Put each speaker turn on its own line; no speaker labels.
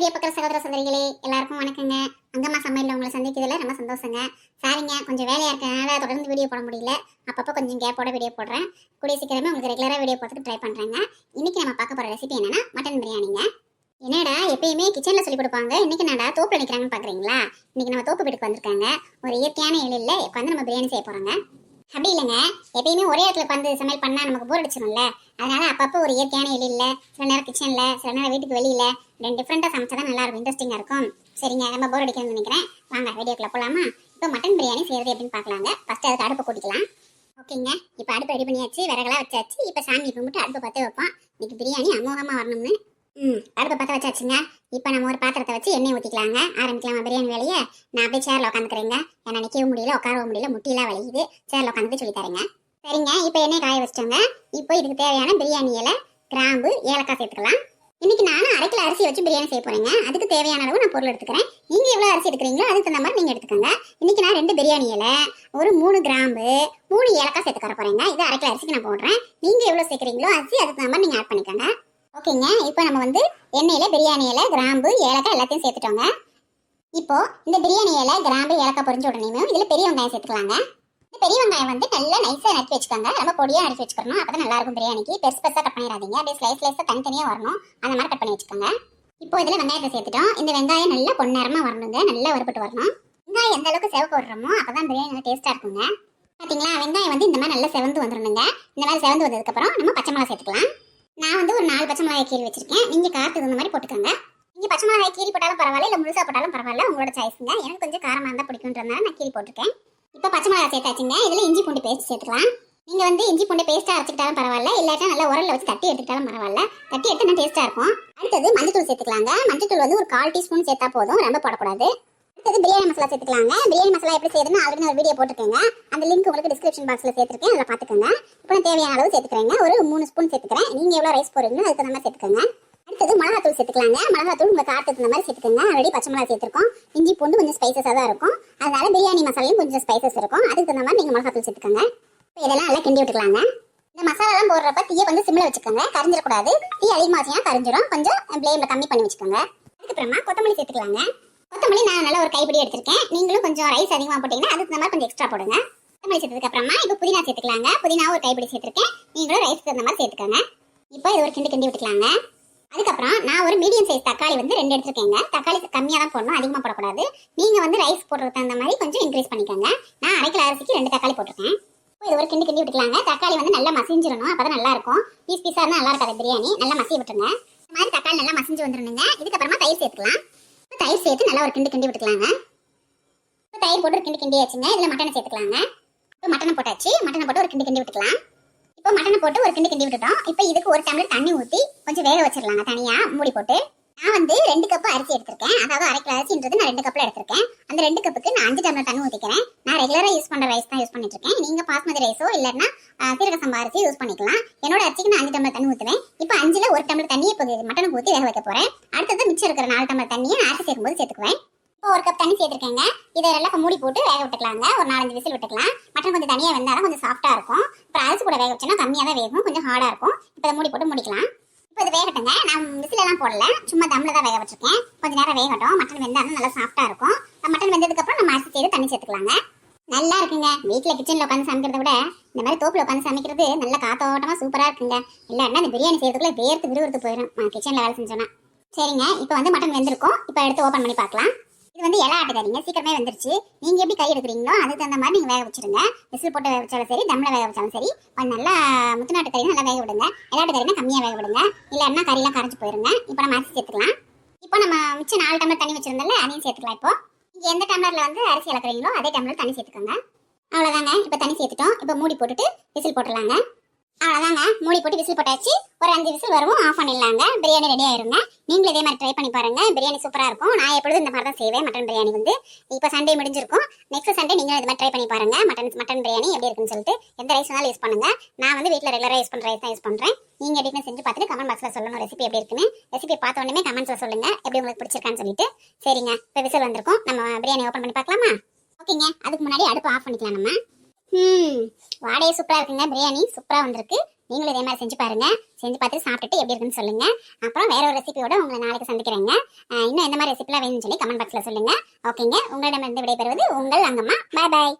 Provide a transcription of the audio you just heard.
Video பார்க்குற சகோதர சகோதரிகளே எல்லாருக்கும் வணக்கங்க. அங்கம்மா சமையலில் உங்களை சந்திக்கிறதுல ரொம்ப சந்தோஷங்க. சாரிங்க கொஞ்சம் வேலையாக இருக்கனால தொடர்ந்து வீடியோ போட முடியல. அப்பப்போ கொஞ்சம் கேப்போட வீடியோ போடுறேன். கூடிய சீக்கிரமே உங்களுக்கு ரெகுலராக வீடியோ போடுறதுக்கு ட்ரை பண்ணுறேங்க இன்னைக்கு நம்ம பார்க்க போகிற ரெசிபி என்னன்னா மட்டன் பிரியாணிங்க என்னடா எப்பயுமே கிச்சனில் சொல்லி கொடுப்பாங்க. இன்னைக்கு என்னடா தோப்பு நிற்கிறாங்கன்னு பார்க்குறீங்களா? இன்னைக்கு நம்ம தோப்பு வீட்டுக்கு வந்திருக்காங்க. ஒரு இயற்கையான எழில்ல உட்காந்து நம்ம பிரியாணி செய்ய போகிறோங்க அப்படி இல்லைங்க. எப்பயுமே ஒரே இடத்துல உட்காந்து சமையல் பண்ணால் நமக்கு போர் அடிச்சிடும்ல அதனால அப்பப்போ ஒரு இயற்கையான எழில்ல சில நேரம் கிச்சனில் சில நேரம் வீட்டுக்கு வெளியில் ரெண்டு டிஃப்ரெண்ட்டாக சமைச்சா தான் நல்லா இருக்கும். இன்ட்ரெஸ்டிங்காக இருக்கும். சரிங்க நம்ம போர் அடிக்கணும்னு நினைக்கிறேன். வாங்க வீடியோக்குள்ள போகலாமா இப்போ மட்டன் பிரியாணி செய்யறது எப்படின்னு பார்க்கலாங்க. ஃபர்ஸ்ட் அதுக்கு அடுப்பு கூட்டிக்கலாம். ஓகேங்க இப்போ அடுப்பு ரெடி பண்ணியாச்சு விறகெல்லாம் வச்சாச்சு. இப்போ சாமி கும்பிட்டு அடுப்பு பார்த்து வைப்போம். இன்னைக்கு பிரியாணி அமோகமாக வரணும்னு ம் அடுப்பை பற்ற வச்சாச்சுங்க. இப்போ நம்ம ஒரு பாத்திரத்தை வச்சு எண்ணெய் ஊற்றிக்கலாங்க ஆரம்பிக்கலாமா பிரியாணி வேலையை? நான் அப்படியே சேரில் உட்காந்துக்கிறேங்க. ஏன்னா நிற்கவும் முடியல உட்காரவும் முடியல முட்டிலாம் வலிக்குது. சேரில் உட்காந்து சொல்லி தரேங்க. சரிங்க இப்போ எண்ணெய் காய வச்சிட்டோங்க. இப்போ இதுக்கு தேவையான பிரியாணி இலை கிராம்பு ஏலக்காய் சேர்த்துக்கலாம். இன்னைக்கு நானும் அரை கிலோ அரிசி வச்சு பிரியாணி செய்ய போறேங்க. அதுக்கு தேவையான அளவு நான் பொருள் எடுத்துக்கிறேன். நீங்க எவ்வளவு அரிசி எடுக்கிறீங்களோ அதுக்கு தகுந்த மாதிரி நீங்க எடுத்துக்கோங்க. இன்னைக்கு நான் ரெண்டு பிரியாணி இலை ஒரு மூணு கிராம்பு மூணு ஏலக்காய் சேர்த்துக்கற போறேங்க. இது அரை கிலோ அரிசிக்கு நான் போடுறேன். நீங்க எவ்வளவு சேர்க்குறீங்களோ அரிசி அதுக்கு தகுந்த மாதிரி நீங்க ஆட் பண்ணிக்கோங்க. ஓகேங்க. இப்போ நம்ம வந்து எண்ணெயில் பிரியாணி இலை கிராம்பு ஏலக்காய் எல்லாத்தையும் சேர்த்துட்டோங்க. இப்போ இந்த பிரியாணி இலை கிராம்பு ஏலக்காய் பொரிஞ்ச உடனேயும் இதில் பெரிய வெங்காயம் சேர்த்துக்கலாங்க. இந்த பெரிய வெங்காயம் வந்து நல்லா நைஸாக நறுக்கி வச்சுக்கோங்க. ரொம்ப பொடியாக நறுக்கி வச்சுக்கணும் அப்போ தான் நல்லாயிருக்கும் பிரியாணிக்கு. பெருசு பெருசாக கட் பண்ணிடாதீங்க. அப்படியே ஸ்லைஸ் ஸ்லைஸாக தனித்தனியாக வரணும். அந்த மாதிரி கட் பண்ணி வச்சுக்கோங்க. இப்போ இதில் வெங்காயத்தை சேர்த்துட்டோம். இந்த வெங்காயம் நல்லா பொன்னேரமாக வரணுங்க. நல்லா வறுபட்டு வரணும். வெங்காயம் எந்த அளவுக்கு செவக்க விடுறோமோ அப்பதான் பிரியாணி நல்லா டேஸ்ட்டாக இருக்குங்க. பார்த்தீங்களா வெங்காயம் வந்து இந்த மாதிரி நல்லா செவந்து வந்துடணுங்க. இந்த மாதிரி செவந்து வந்ததுக்கப்புறம் நம்ம பச்சை மிளகா சேர்த்துக்கலாம். நான் வந்து ஒரு நாலு பச்சை மிளகாய் கீழ் வச்சிருக்கேன். நீங்கள் காரத்துக்கு தகுந்த மாதிரி போட்டுக்கோங்க. நீங்கள் பச்சை மிளகாய் கீழ் போட்டாலும் பரவாயில்ல இல்லை முழுசாக போட்டாலும் பரவாயில்ல. உங்களோட சாய்ஸுங்க எனக்கு கொஞ்சம் காரமாக இருந்தால் பிடிக்குன்றதுனால நான் கீழ் போட்டிருக்கேன். இப்போ பச்சை மிளகாய் சேர்த்தாச்சுங்க. இதில் இஞ்சி பூண்டு பேஸ்ட் சேர்த்துக்கலாம். நீங்கள் வந்து இஞ்சி பூண்டு பேஸ்ட்டாக அரைச்சிக்கிட்டாலும் பரவாயில்ல இல்லாட்டா நல்லா உரலில் வச்சு தட்டி எடுத்துக்கிட்டாலும் பரவாயில்ல. தட்டி எடுத்து டேஸ்டா இருக்கும். அடுத்தது மஞ்சத்தூள் சேர்த்துக்கலாங்க. மஞ்சத்தூள் வந்து ஒரு கால் டீஸ்பூன் சேர்த்தா போதும். ரொம்ப போடக்கூடாது. அடுத்தது பிரியாணி மசாலா சேர்த்துக்கலாங்க. பிரியாணி மசாலா எப்படி செய்யறதுன்னு ஆல்ரெடி ஒரு வீடியோ போட்டிருக்கேங்க. அந்த லிங்க் உங்களுக்கு டிஸ்கிரிப்ஷன் பாக்ஸில் சேர்த்துருக்கேன். அதில் பார்த்துக்கோங்க. இப்போ நான் தேவையான அளவு சேர்த்துக்கிறேங்க. ஒரு மூணு ஸ்பூன் சேர்த்துக்கிறேன். நீங்கள் எவ்வளோ ரைஸ் போடுறீங்களோ அதுக்கு தகுந்த மாதிரி சேர்த்துக்கோங்க. அடுத்தது மிளகாத்தூள் சேர்த்துக்கலாங்க. மிளகாத்தூள் உங்கள் காரத்துக்கு தகுந்த மாதிரி சேர்த்துக்கோங்க. ஆல்ரெடி பச்சை மிளகா சேர்த்துருக்கோம். இஞ்சி பூண்டு கொஞ்சம் ஸ்பைசஸாக தான் இருக்கும். அதனால பிரியாணி மசாலையும் கொஞ்சம் ஸ்பைசஸ் இருக்கும். அதுக்கு தகுந்த மாதிரி நீங்கள் மிளகாத்தூள் சேர்த்துக்கோங்க. இப்போ இதெல்லாம் நல்லா கிண்டி விட்டுக்கலாங்க. இந்த மசாலாலாம் போடுறப்ப தீயை வந்து சிம்மில் வச்சுக்கோங்க. கரிஞ்சிடக்கூடாது. தீ அதிகமாச்சுன்னா கரிஞ்சிடும். கொஞ்சம் ஃப்ளேம்ல கம்மி பண்ணி வச்சுக்கோங்க. அதுக்கப்புறமா கொத்தமல்லி சேர்த்துக்கலாங்க. கொத்தமல்லி நான் நல்லா ஒரு கைப்பிடி எடுத்திருக்கேன். நீங்களும் கொஞ்சம் ரைஸ் அதிகமாக போட்டீங்கன்னா அதுக்கு தகுந்த மாதிரி கொஞ்சம் எக்ஸ்ட்ரா போடுங்க. கொத்தமல்லி சேர்த்ததுக்கு அப்புறமா இப்போ புதினா சேர்த்துக்கலாங்க. புதினா ஒரு கைப்பிடி சேர்த்துருக்கேன். நீங்களும் ரைஸ் தகுந்த மாதிரி சேர்த்துக்கோங்க. இப்போ இது ஒரு கிண்டு கிண்டி விட்டுக்கலாங்க. அதுக்கப்புறம் நான் ஒரு மீடியம் சைஸ் தக்காளி வந்து ரெண்டு எடுத்துருக்கேங்க. தக்காளி கம்மியாக தான் போடணும் அதிகமாக போடக்கூடாது. நீங்கள் வந்து ரைஸ் போடுறதுக்கு தகுந்த மாதிரி கொஞ்சம் இன்க்ரீஸ் பண்ணிக்கோங்க. நான் அரை கிலோ அரிசிக்கு ரெண்டு தக்காளி போட்டிருக்கேன். இப்போ இது ஒரு கிண்டி கிண்டி விட்டுக்கலாங்க. தக்காளி வந்து நல்லா மசிஞ்சிடணும் அப்போ தான் நல்லா இருக்கும் பீஸ் பீஸாக இருந்தால் நல்லா இருக்காது. பிரியாணி நல்லா மசி விட்டுருங்க. இந்த மாதிரி தக்காளி நல்லா மசிஞ்சு வந்துருங்க இதுக்கப்புறமா தயிர் சேர்த்துக்கலாம். தயிர் சேர்த்து நல்லா ஒரு கிண்டி கிண்டி விட்டுக்கலாங்க இப்போ தயிர் போட்டு ஒரு கிண்டி கிண்டி வச்சுங்க. இதில் மட்டனை சேர்த்துக்கலாங்க. இப்போ மட்டனை போட்டாச்சு. மட்டனை போட்டு ஒரு கிண்டி கிண்டி விட்டுக்கலாம். இப்போ மட்டனை போட்டு ஒரு கிண்டி கிண்டி விட்டுட்டோம். இப்போ இதுக்கு ஒரு டம்ளர் தண்ணி ஊற்றி கொஞ்சம் வேக வச்சிடலாங்க தனியாக மூடி போட்டு. நான் வந்து ரெண்டு கப் அரிசி எடுத்திருக்கேன். அதாவது அரை கிலோ அரிசின்றது நான் ரெண்டு கப்பில் எடுத்திருக்கேன். அந்த ரெண்டு கப்புக்கு நான் அஞ்சு டம்ளர் தண்ணி ஊற்றிக்கிறேன் நான் ரெகுலராக யூஸ் பண்ணுற ரைஸ் தான் யூஸ் பண்ணிட்டு இருக்கேன் நீங்கள் பாஸ்மதி ரைஸோ இல்லைன்னா சீரக சம்பா அரிசி யூஸ் பண்ணிக்கலாம். என்னோட அரிசிக்கு நான் அஞ்சு டம்ளர் தண்ணி ஊற்றுவேன் இப்போ அஞ்சுல ஒரு டம்ளர் தண்ணியை இப்போ மட்டனை ஊற்றி வேக வைக்க போகிறேன் அடுத்தது மிச்சம் இருக்கிற நாலு டம்ளர் தண்ணியை நான் அரிசி சேர்க்கும்போது சேர்த்துக்குவேன். இப்போ ஒரு கப் தண்ணி சேர்த்துருக்கேங்க. இதை எல்லாம் மூடி போட்டு வேக விட்டுக்கலாங்க. ஒரு நாலஞ்சு விசில் விட்டுக்கலாம். மட்டன் கொஞ்சம் தனியாக வெந்தாலும் கொஞ்சம் சாஃப்டாக இருக்கும். இப்போ அரிசி கூட வேக வச்சோன்னா கம்மியாக தான் வேகும். கொஞ்சம் ஹார்டாக இருக்கும். இப்போ மூடி போட்டு முடிக்கலாம். இப்போ இது வேகட்டுங்க. நான் விசில் எல்லாம் போடல. சும்மா தம்ல தான் வேக வச்சிருக்கேன். கொஞ்ச நேரம் வேகட்டும். மட்டன் வெந்தாலும் நல்லா சாஃப்டாக இருக்கும். மட்டன் வெந்ததுக்கு அப்புறம் நம்ம அரிசி செய்து தண்ணி சேர்த்துக்கலாங்க. நல்லா இருக்குங்க. வீட்டில் கிச்சனில் உட்காந்து சமைக்கிறத விட இந்த மாதிரி தோப்பில் உட்காந்து சமைக்கிறது நல்ல காத்தோட்டமாக சூப்பராக இருக்குங்க. இல்லைன்னா இந்த பிரியாணி செய்யறதுக்குள்ள வேர்த்து விறுவிறுத்து போயிடும். கிச்சனில் வேலை செஞ்சோன்னா. சரிங்க. இப்போ வந்து மட்டன் வெந்திருக்கும். இப்போ எடுத்து ஓப்பன் பண்ணி பார்க்கலாம். இது வந்து இலை ஆட்டுக்காரிங்க சீக்கிரமே வந்துருச்சு. நீங்க எப்படி கை எடுக்கிறீங்களோ அதுக்கு தகுந்த மாதிரி நீங்க வேக வச்சிருங்க விசில் போட்டு வேக வச்சாலும் சரி தம்ல வேக வச்சாலும் சரி. கொஞ்சம் நல்லா முத்துநாட்டு கறி நல்லா வேக விடுங்க. இலாட்டு கறினா கம்மியா வேக விடுங்க. இல்லைன்னா கறிலாம் கரைஞ்சு போயிருங்க. இப்போ நம்ம அரிசி சேர்த்துக்கலாம். இப்போ நம்ம மிச்சம் நாலு டம்ளர் தண்ணி வச்சிருந்தோம்ல அதையும் சேர்த்துக்கலாம் இப்போ. நீங்க எந்த டம்ளர்ல வந்து அரிசி இழக்கிறீங்களோ அதே டம்ளர் தண்ணி சேர்த்துக்கோங்க. அவ்வளோதாங்க இப்போ தண்ணி சேர்த்துட்டோம். இப்போ மூடி போட்டுட்டு விசில் போட்டுடலாங்க. அவ்வளோதாங்க மூடி போட்டு விசில் போட்டாச்சு. ஒரு அஞ்சு விசில் வரும். ஆஃப் பண்ணிடலாங்க. பிரியாணி ரெடி ஆயிருங்க. நீங்களும் இதே மாதிரி ட்ரை பண்ணி பாருங்க. பிரியாணி சூப்பராக இருக்கும். நான் எப்பொழுதும் இந்த மாதிரி தான் செய்வேன். மட்டன் பிரியாணி வந்து இப்போ சண்டே முடிஞ்சிருக்கும். நெக்ஸ்ட் சண்டே நீங்களும் இது மாதிரி ட்ரை பண்ணி பாருங்க. மட்டன் மட்டன் பிரியாணி எப்படி இருக்குன்னு சொல்லிட்டு எந்த ரைஸ் வேணாலும் யூஸ் பண்ணுங்க. நான் வந்து வீட்டில் ரெகுலராக யூஸ் பண்ணுற ரைஸ் தான் யூஸ் பண்ணுறேன் நீங்கள் எப்படின்னு செஞ்சு பார்த்துட்டு கமெண்ட் பாக்ஸில் சொல்லணும் ரெசிபி எப்படி இருக்குன்னு. ரெசிபி பார்த்த உடனே கமெண்ட்ஸில் சொல்லுங்க. எப்படி உங்களுக்கு பிடிச்சிருக்கான்னு சொல்லிட்டு. சரிங்க. இப்போ விசில் வந்திருக்கும். நம்ம பிரியாணி ஓப்பன் பண்ணி பார்க்கலாமா? ஓகேங்க. அதுக்கு முன்னாடி அடுப்பு ஆஃப் பண்ணிக்கலாம் நம்ம. ம் வாடகை சூப்பராக இருக்குங்க பிரியாணி சூப்பராக வந்திருக்கு. நீங்களும் இதே மாதிரி செஞ்சு பாருங்க. செஞ்சு பார்த்து சாப்பிட்டுட்டு எப்படி இருக்குன்னு சொல்லுங்க. அப்புறம் வேற ஒரு ரெசிபியோட உங்களை நாளைக்கு சந்திக்கிறேங்க. இன்னும் எந்த மாதிரி ரெசிபிலாம் வேணும்னு சொல்லி கமெண்ட் பாக்ஸில் சொல்லுங்க. ஓகேங்க உங்களிடமிருந்து விடைபெறுவது உங்கள் அங்கம்மா. பாய் பாய்